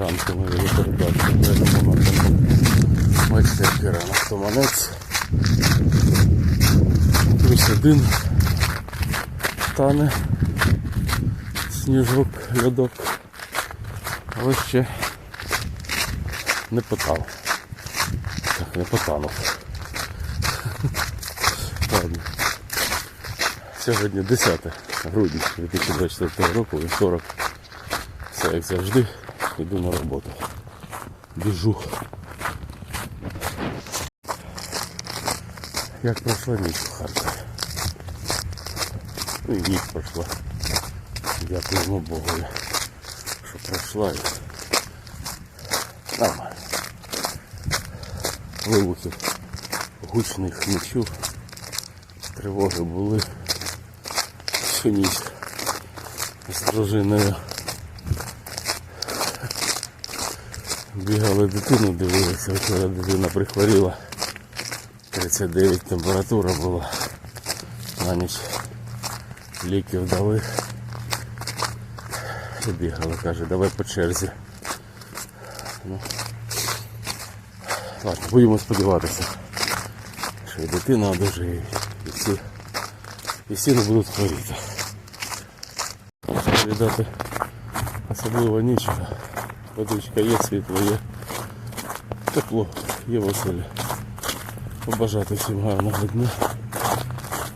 Ранку ми його передачу передамо на тому майстерки ранок Туманець. Плюс один тане сніжок, льодок. Але ще не потав. Так, не потанув. Ладно. Сьогодні 10 грудня 2024 року, вівторок. Все як завжди, йду на роботу. Біжу. Як пройшла ніч у Харкові? Ну і ніч пройшла. Дякуємо Богу, що пройшла нормально. Вибухів гучних не чув. Тривоги були всю ніч з дружиною. Бігали дитину, дивилися, вчора дитина прихворіла. 39 температура була. На ніч ліків дали. І бігали, каже, давай по черзі. Ну, ладно, будемо сподіватися, що і дитина одужає, і всі, і всі не будуть хворіти. Віддати особливо нічого. Водичка є, світло є, тепло, є веселі. Побажати всім гарного дня,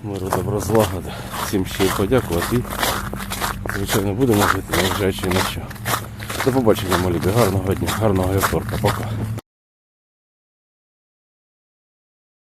миру, добро злагоди. Всім ще й подякувати і, звичайно, будемо жити, незважаючи на що. До побачення, малі. Гарного дня, гарного вівторка. Пока.